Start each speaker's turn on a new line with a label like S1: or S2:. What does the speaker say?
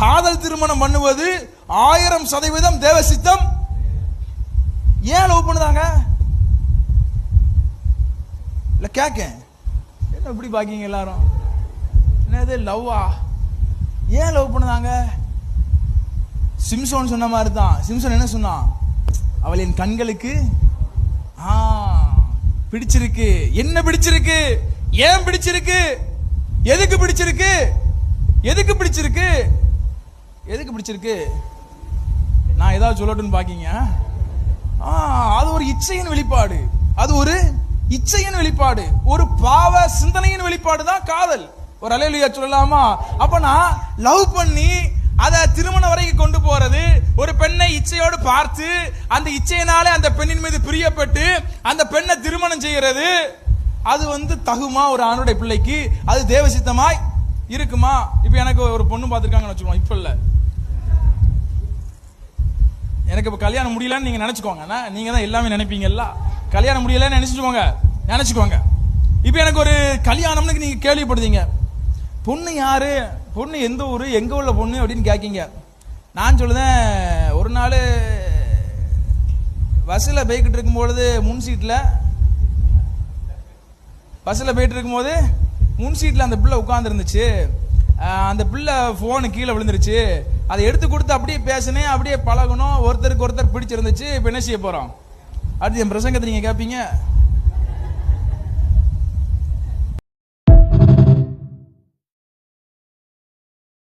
S1: காதல் திருமணம் பண்ணுவது ஆயிரம் சதவீதம் தேவ சித்தம் ஏன் லவ் பண்ணுதாங்க? இல்ல கேக்க என்ன இப்படி பாக்கீங்க எல்லாரும்? என்னது லவ்வா ஏன் லவ் பண்ணுதாங்க? சிம்சோன் சொன்ன மாதிரி தான் சிம்சோன் என்ன சொன்னான்? அவள் என் கண்களுக்கு ஆ பிடிச்சிருக்கு. என்ன பிடிச்சிருக்கு? ஏன் பிடிச்சிருக்கு? எதுக்கு பிடிச்சிருக்கு? எதுக்கு பிடிச்சிருக்கு? எதுக்கு பிடிச்சிருக்கு? நான் ஏதாவது சொல்லட்டும்னு பாக்கீங்க. அது ஒரு இச்சையின் வெளிப்பாடு. அது ஒரு இச்சையின் வெளிப்பாடு. ஒரு பாவ சிந்தனையின் வெளிப்பாடு தான் காதல். ஒரு அலையிலியா சொல்லலாமா? அப்ப நான் லவ் பண்ணி அதை திருமணம் வரைக்கும் கொண்டு போறது ஒரு பெண்ணை இச்சையோடு பார்த்து அந்த இச்சையினாலே அந்த பெண்ணின் மீது பிரியப்பட்டு அந்த பெண்ணை திருமணம் செய்கிறது அது வந்து தகுமா ஒரு ஆணுடைய பிள்ளைக்கு? அது தேவசித்தமாய் இருக்குமா? இப்போ எனக்கு ஒரு பொண்ணு பார்த்துருக்காங்கன்னு வச்சுக்கோங்க இப்போ இல்லை. எனக்கு இப்போ கல்யாணம் முடியலன்னு நீங்க நினைச்சுக்கோங்க. அண்ணா. நீங்க தான் எல்லாமே நினைப்பீங்கல்ல கல்யாணம் முடியலன்னு நினைச்சுக்கோங்க. நினைச்சுக்கோங்க. இப்போ எனக்கு ஒரு கல்யாணம்னு நீங்க கேள்விப்படுதீங்க. பொண்ணு யாரு? பொண்ணு எந்த ஊரு? எங்க உள்ள பொண்ணு? அப்படின்னு கேட்கீங்க நான் சொல்லுதேன் ஒரு நாள் பஸ்ஸில் போய்கிட்டு இருக்கும்பொழுது முன் சீட்டில் பஸ்ஸில் போயிட்டு இருக்கும்போது முன் சீட்டில் அந்த பிள்ளை உட்காந்துருந்துச்சு அந்த பிள்ளை ஃபோனு கீழே விழுந்துருச்சு. அதை எடுத்து கொடுத்து அப்படியே பேசினேன் அப்படியே பழகணும் ஒருத்தருக்கு ஒருத்தர் பிடிச்சிருந்துச்சு. இப்போ என்ன செய்ய போகிறோம் அடுத்து என் பிரசங்கத்தை நீங்கள் கேட்பீங்க